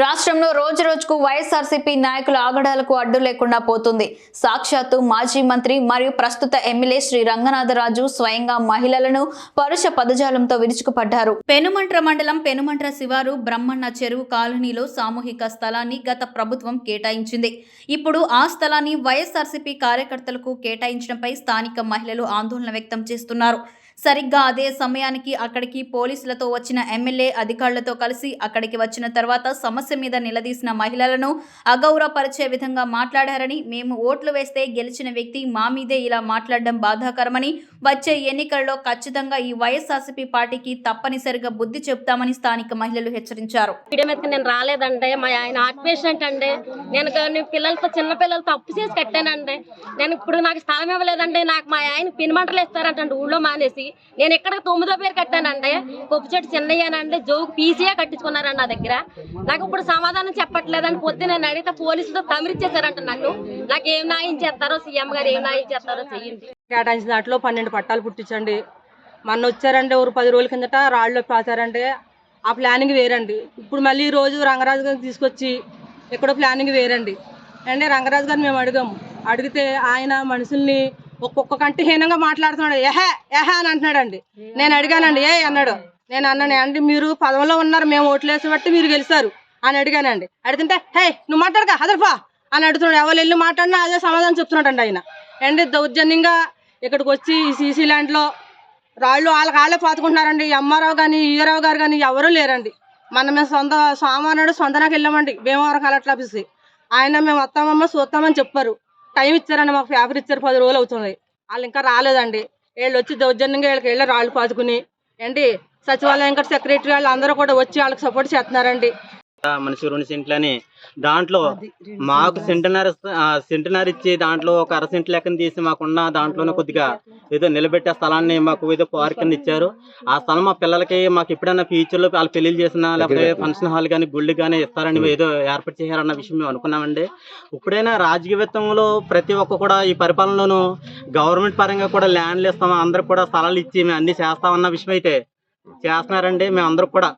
రాష్ట్రంలో రోజు రోజుకు వైఎస్ఆర్సీపీ నాయకుల ఆగడాలకు అడ్డు లేకుండా పోతుంది. సాక్షాత్తు మాజీ మంత్రి మరియు ప్రస్తుత ఎమ్మెల్యే శ్రీ రంగనాథరాజు స్వయంగా మహిళలను పరుష పదజాలంతో విరుచుకుపడ్డారు. పెనుమంట్ర మండలం పెనుమంట్ర శివారు బ్రహ్మన్న చెరువు కాలనీలో సామూహిక స్థలాన్ని గత ప్రభుత్వం కేటాయించింది. ఇప్పుడు ఆ స్థలాన్ని వైఎస్ఆర్సీపీ కార్యకర్తలకు కేటాయించడంపై స్థానిక మహిళలు ఆందోళన వ్యక్తం చేస్తున్నారు. సరిగ్గా అదే సమయానికి అక్కడికి పోలీసులతో వచ్చిన ఎమ్మెల్యే అధికారులతో కలిసి అక్కడికి వచ్చిన తర్వాత సమస్య మీద నిలదీసిన మహిళలను అగౌరవపరిచే విధంగా మాట్లాడారని మేము ఓట్లు వేస్తే గెలిచిన వ్యక్తి మా మీదే ఇలా మాట్లాడడం బాధాకరమని వచ్చే ఎన్నికల్లో ఖచ్చితంగా ఈ వైఎస్ఆర్సీపీ పార్టీకి తప్పనిసరిగా బుద్ధి చెప్తామని స్థానిక మహిళలు హెచ్చరించారు. నేను రాలేదండి. మా ఆయన హార్ట్ పేషెంట్ అండి నేను పిల్లలతో చిన్న పిల్లలతో అప్పు చేసి కట్టానండి. నేను ఇప్పుడు నాకు స్థలం ఇవ్వలేదండి. నాకు మా ఆయన పినిమంటలు ఇస్తారంటండి. ఊళ్ళో మానేసి. నేను ఎక్కడ తొమ్మిదో పేరు కట్టానండి కొప్పు చెట్టు చిన్నయ్యానండి జోగు పీసీయే కట్టించుకున్నారండి నా దగ్గర. నాకు ఇప్పుడు సమాధానం చెప్పట్లేదని పొద్దున నేను అడిగితే పోలీసులతో తమిరిచ్చేశారంట నన్ను. నాకు ఏం న్యాయం చేస్తారో సీఎం గారు ఏం న్యాయం చేస్తారో చెయ్యండి. కేటాయించిన దాంట్లో పన్నెండు పట్టాలు పుట్టించండి. మొన్న వచ్చారంటే ఒక పది రోజుల కిందట రాళ్ళు పాతారంటే ఆ ప్లానింగ్ వేరండి. ఇప్పుడు మళ్ళీ ఈ రోజు రంగరాజు గారిని తీసుకొచ్చి ఎక్కడో ప్లానింగ్ వేరండి. అంటే రంగరాజు గారిని మేము అడిగాము. అడిగితే ఆయన మనుషుల్ని ఒక్కొక్క కంటి హీనంగా మాట్లాడుతున్నాడు. ఎహే ఎహే అని అంటున్నాడండి. నేను అడిగానండి ఏ అన్నాడు. నేను అన్నాను అండి మీరు పదవిలో ఉన్నారు మేము ఓట్లేసి బట్టి మీరు గెలిచారు అని అడిగానండి. అడుగుతుంటే హే నువ్వు మాట్లాడక హదర్ఫా అని అడుగుతున్నాడు. ఎవరు వెళ్ళి మాట్లాడినా అదే సమాధానం చెప్తున్నాడండి ఆయన. అండి దౌర్జన్యంగా ఇక్కడికి వచ్చి ఈ సీసీ ల్యాండ్లో రాళ్ళు వాళ్ళకి వాళ్ళే పాతుకుంటున్నారండి. ఈ కానీ ఈయరావు గారు కానీ ఎవరూ లేరండి. మన మేము సొంత సామానుడు సొంతనాకి వెళ్ళామండి భీమవరం కలెక్టర్ ఆఫీస్కి ఆయన మేము వస్తామమ్మ చూస్తామని చెప్పారు. టైం ఇచ్చారండి మాకు పేపర్ ఇచ్చారు పది రోజులు అవుతుంది. వాళ్ళు ఇంకా రాలేదండి. వీళ్ళు వచ్చి దౌర్జన్యంగా వీళ్ళకి వెళ్ళి రాళ్ళు పాతుకుని ఏంటి సచివాలయం ఇంకా సెక్రటరీ వాళ్ళు అందరూ కూడా వచ్చి వాళ్ళకి సపోర్ట్ చేస్తున్నారండి. మనిషి రెండు సెంట్లని దాంట్లో మాకు సెంటున్నర సెంటున్నర ఇచ్చి దాంట్లో ఒక అర సెంట్ లెక్కన తీసి మాకున్న దాంట్లోనే కొద్దిగా ఏదో నిలబెట్టే స్థలాన్ని మాకు ఏదో పార్క్ కింద ఇచ్చారు. ఆ స్థలం మా పిల్లలకి మాకు ఎప్పుడైనా ఫ్యూచర్లో వాళ్ళు పెళ్ళి చేసినా లేకపోతే ఫంక్షన్ హాల్ కానీ గుళ్ళు కానీ ఇస్తారని ఏదో ఏర్పాటు చేయారన్న విషయం మేము అనుకున్నామండి. ఇప్పుడైనా రాజకీయవేత్తంలో ప్రతి ఒక్క కూడా ఈ పరిపాలనలోనూ గవర్నమెంట్ పరంగా కూడా ల్యాండ్లు ఇస్తాం అందరికి కూడా స్థలాలు ఇచ్చి మేము అన్ని చేస్తామన్న విషయం అయితే చేస్తున్నారండి. మేము అందరూ కూడా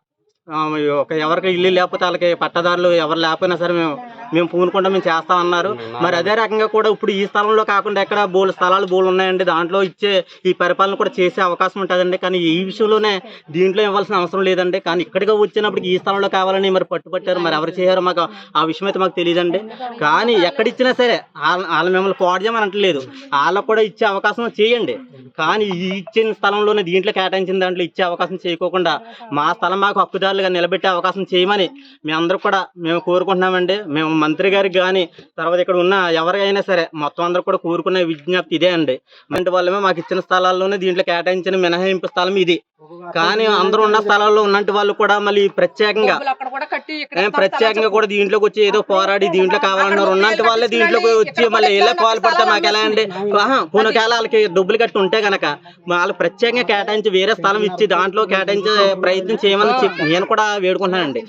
ఒక ఎవరికి ఇల్లు లేకపోతే వాళ్ళకి పట్టదారులు ఎవరు లేకపోయినా సరే మేము మేము పూనుకుంటా మేము చేస్తామన్నారు మరి అదే రకంగా కూడా ఇప్పుడు ఈ స్థలంలో కాకుండా ఎక్కడ బోలు స్థలాలు బోలు ఉన్నాయండి. దాంట్లో ఇచ్చే ఈ పరిపాలన కూడా చేసే అవకాశం ఉంటుందండి. కానీ ఈ విషయంలోనే దీంట్లో ఇవ్వాల్సిన అవసరం లేదండి. కానీ ఇక్కడికి వచ్చినప్పుడు ఈ స్థలంలో కావాలని మరి పట్టుపట్టారు మరి ఎవరు చేయారో మాకు ఆ విషయం అయితే మాకు తెలియదండి. కానీ ఎక్కడ ఇచ్చినా సరే వాళ్ళ వాళ్ళ మిమ్మల్ని పాడు చేయమని అంటలేదు. వాళ్ళకు కూడా ఇచ్చే అవకాశం చేయండి. కానీ ఈ ఇచ్చిన స్థలంలోనే దీంట్లో కేటాయించిన దాంట్లో ఇచ్చే అవకాశం చేయకోకుండా మా స్థలం మాకు హక్కుదారులుగా నిలబెట్టే అవకాశం చేయమని మేమందరూ కూడా మేము కోరుకుంటున్నామండి. మేము మంత్రి గారికి కానీ తర్వాత ఇక్కడ ఉన్న ఎవరికైనా సరే మొత్తం అందరూ కూడా కోరుకునే విజ్ఞప్తి ఇదే అండి. అంటే వాళ్ళమే మాకు ఇచ్చిన స్థలాల్లోనే దీంట్లో కేటాయించిన మినహాయింపు స్థలం ఇది. కానీ అందరూ ఉన్న స్థలాల్లో ఉన్నట్టు వాళ్ళు కూడా మళ్ళీ ప్రత్యేకంగా ప్రత్యేకంగా కూడా దీంట్లోకి వచ్చి ఏదో పోరాడి దీంట్లో కావాలన్నారు ఉన్నట్టు వాళ్ళే దీంట్లోకి వచ్చి మళ్ళీ ఇలా పాలు పడితే మాకు ఎలా అండి? పూనకాల వాళ్ళకి డబ్బులు కట్టి ఉంటే గనక వాళ్ళు ప్రత్యేకంగా కేటాయించి వేరే స్థలం ఇచ్చి దాంట్లో కేటాయించే ప్రయత్నం చేయమని చెప్పి నేను కూడా వేడుకుంటున్నానండి.